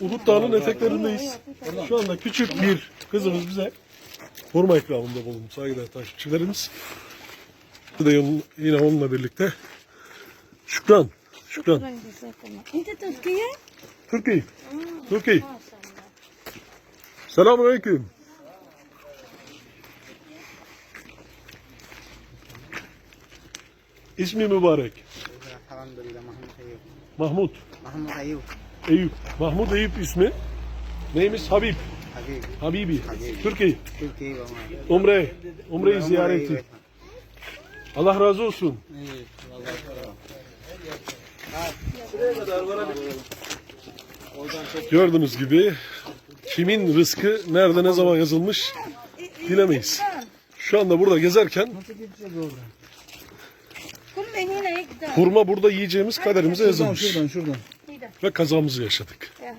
Ubud Dağı'nın eteklerindeyiz. Şu anda küçük bir kızımız bize koruma ikramında bulundu saygıdeğer takipçilerimiz. De yine onunla birlikte Şükran. Şükran. İnte Türkiye? Türkiye. Türkiye. Selamun Aleyküm. İsmi mübarek. Mahmut. Mahmut Ayub. Eyüp. Mahmut Eyüp ismi. Neymiş? Habib. Habibi. Habibi. Türkiye. Türkiye Umre. Umre'yi ziyareti. Allah razı olsun. Gördüğünüz gibi kimin rızkı nerede ne zaman yazılmış bilemeyiz. Şu anda burada gezerken hurma burada yiyeceğimiz kaderimize yazılmış. Şuradan şuradan. şuradan ve kazamızı yaşadık. E.